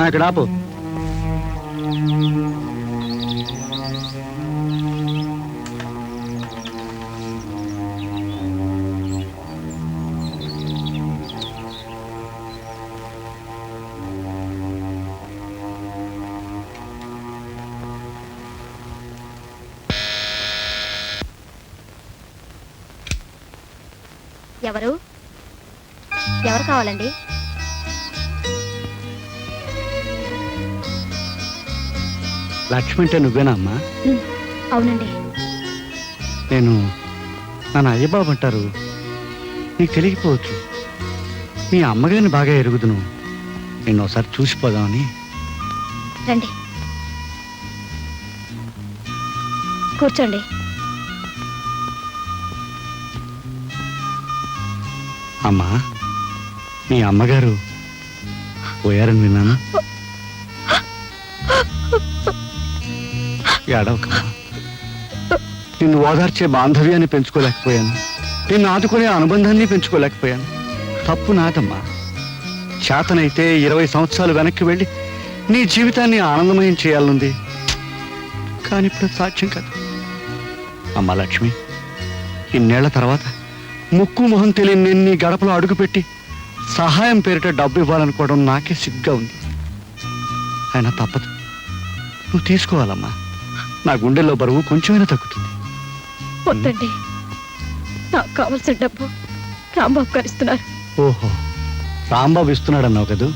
ఇక్కడ ఆపు. ఎవరు? ఎవరు కావాలండి? లక్ష్మి అంటే నువ్వేనా అమ్మా? అవునండి. నేను నన్ను అయ్యబాబు అంటారు. నీకు తెలియకపోవచ్చు. మీ అమ్మగారిని బాగా ఎరుగుదును. నిన్ను ఒకసారి చూసిపోదామని రండి. కూర్చోండి. అమ్మా మీ అమ్మగారు పోయారని విన్నాను? ఏడవకమ్మా నిన్ను ఓదార్చే బాంధవ్యాన్ని పెంచుకోలేకపోయాను. నిన్ను ఆదుకునే అనుబంధాన్ని పెంచుకోలేకపోయాను. తప్పు నాదమ్మా. చేతనైతే ఇరవై సంవత్సరాలు వెనక్కి వెళ్ళి నీ జీవితాన్ని ఆనందమయం చేయాలనుంది. కానీ ఇప్పుడు సాధ్యం కాదు. అమ్మ లక్ష్మి ఇన్నేళ్ళ తర్వాత ముక్కు మొహం తెలియని నేను నీ గడపలో అడుగుపెట్టి సహాయం పేరిట డబ్బు ఇవ్వాలనుకోవడం నాకే సిగ్గా ఉంది. అయినా తప్పదు. నువ్వు తీసుకోవాలమ్మా. నా గుండెల్లో బరువు కొంచెమైనా తగ్గుతుంది. వద్దండి. నాకు కావాల్సిన డబ్బు రాంబాబు గారు ఇస్తున్నారు. ఓహో రాంబాబు ఇస్తున్నాడు అన్నావు కదూ?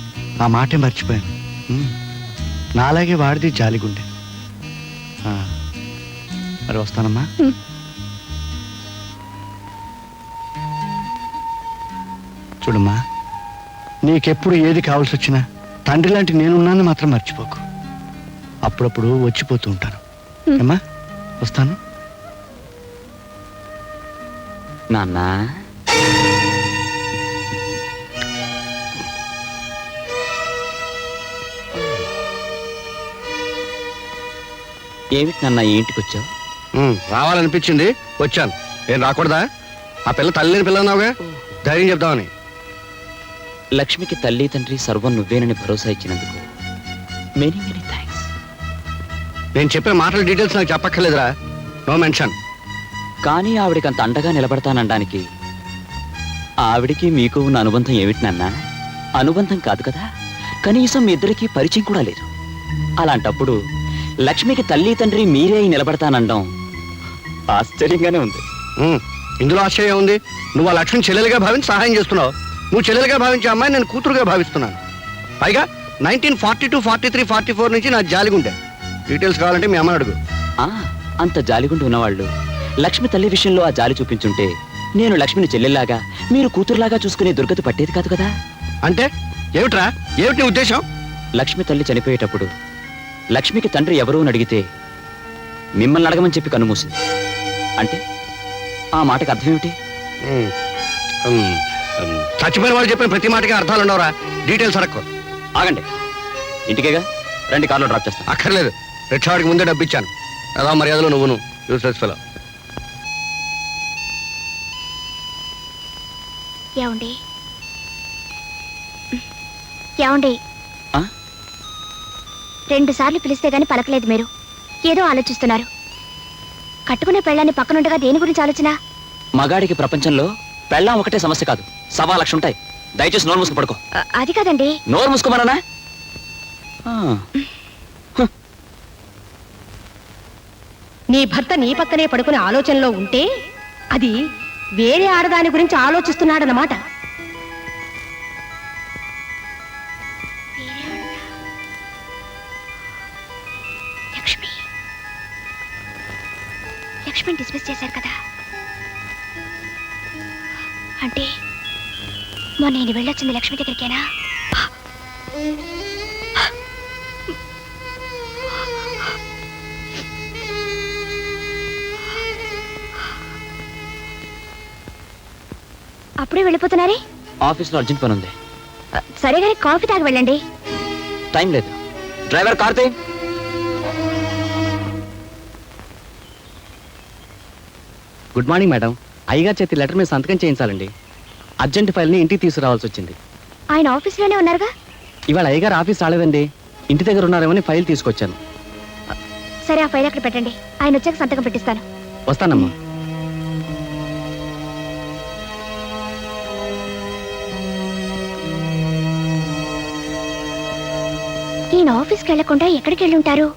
ఆ మాటే మర్చిపోయాను. ఉమ్. నాలాగే వాడిది జాలిగుండె ఆ, మరి వస్తానమ్మా. ఉమ్. చూడమ్మా నీకెప్పుడు ఏది కావాల్సి వచ్చినా తండ్రి లాంటి నేనున్నాను మాత్రం మర్చిపోకు. అప్పుడప్పుడు వచ్చిపోతూ ఉంటాను. ఏమ్మా? వస్తాను. నాన్న. ఏమిటి నాన్న ఇంటికి వచ్చావు రావాలనిపించింది వచ్చాను. నేను రాకూడదా? ఆ పిల్ల తల్లిని పిల్ల అన్నావుగా ధైర్యం చెప్దామని. లక్ష్మికి తల్లి తండ్రి సర్వం నువ్వేనని భరోసా ఇచ్చినందుకు. మెనీ మెనీ థ్యాంక్స్ నేను చెప్పే మాటల డీటెయిల్స్ నాకు చెప్పక్కర్లేదురా. నో మెన్షన్ కానీ ఆవిడకి అంత అండగా నిలబడతానడానికి ఆవిడికి మీకు ఉన్న అనుబంధం ఏమిటి నాన్న? అనుబంధం కాదు కదా? కనీసం మీ ఇద్దరికి పరిచయం కూడా లేదు. అలాంటప్పుడు లక్ష్మికి తల్లి తండ్రి మీరే నిలబడతానండం ఆశ్చర్యంగానే ఉంది. ఉమ్, ఇందులో ఆశ్చర్యం ఉంది నువ్వు ఆ లక్ష్మి చెల్లెలుగా భావించి సహాయం చేస్తున్నావు. నువ్వు చెల్లెలుగా భావించే అమ్మాయి నేను కూతురుగా భావిస్తున్నాను. పైగా nineteen forty two forty three forty four నుంచి నా జాలిగుండే. డీటెయిల్స్ కావాలంటే మీ అమ్మ అడుగు. ఆ అంత జాలిగుండి ఉన్నవాళ్ళు. లక్ష్మి తల్లి విషయంలో ఆ జాలి చూపించుంటే నేను లక్ష్మిని చెల్లెల్లాగా మీరు కూతురులాగా చూసుకునే దుర్గతి పట్టేది కాదు కదా? అంటే? ఏమిట్రా? ఏమిటి నీ ఉద్దేశం? లక్ష్మి తల్లి చనిపోయేటప్పుడు లక్ష్మికి తండ్రి ఎవరు అని అడిగితే మిమ్మల్ని అడగమని చెప్పి కన్నుమూసింది అంటే ఆ మాటకు అర్థం ఏమిటి? ఉమ్, ఉమ్, ఉమ్, చచ్చిపోయిన వాళ్ళు చెప్పిన ప్రతి మాటకి అర్థాలు ఉండవురా డీటెయిల్స్ అడక్కు. ఆగండి. ఇంటికేగా? రండి కార్లో డ్రాప్ చేస్తాను అక్కర్లేదు. రిక్షావాడికి ముందే డబ్బు ఇచ్చాను అదా మర్యాదలో నువ్వును యూస్లెస్ ఫెలో ఏమండి? ఏమండి? ఆ? రెండు సార్లు పిలిస్తే గాని పలకలేదు మీరు. ఏదో ఆలోచిస్తున్నారు. కట్టుకునే పెళ్ళాన్ని పక్కనుండగా దేని గురించి ఆలోచన? మగాడికి ప్రపంచంలో పెళ్ళాం ఒకటే సమస్య కాదు. సవా లక్ష ఉంటాయి. దయచేసి నోరు మూసుకు పడుకో. అ- అది కాదండి. నోరు మూసుకోమన్నానా? నీ భర్త నీ పక్కనే పడుకునే ఆలోచనలో ఉంటే అది వేరే ఆడదాని గురించి ఆలోచిస్తున్నాడన్నమాట. లక్ష్మి. లక్ష్మిని డిస్మిస్ చేశారు కదా. అంటే మొన్న నేను వెళ్ళొచ్చింది లక్ష్మి దగ్గరికేనా? అప్పుడే వెళ్ళిపోతున్నారే? ఆఫీస్లో అర్జెంట్ పని ఉంది. సరే కానీ కాఫీ తాగి వెళ్ళండి. టైం లేదు. Driver Karthi! Good morning madam. అయ్యగారు చేతి లెటర్ మీద సంతకం చేయించాలండి. అర్జెంట్ ఫైల్ని ఇంటికి తీసుకురావాల్సి వచ్చింది. ఆయన ఆఫీస్లోనే ఉన్నారుగా? ఇవాళ అయ్యగారు ఆఫీస్ రాలేదండి. ఇంటి దగ్గర ఉన్నారేమని ఫైల్ తీసుకొచ్చాను. సరే ఆ ఫైల్ అక్కడ పెట్టండి. ఆయన వచ్చాక సంతకం పెట్టిస్తాను. వస్తానమ్మా. ఈయన ఆఫీస్కి వెళ్ళకుండా ఎక్కడికి వెళ్ళుంటారు?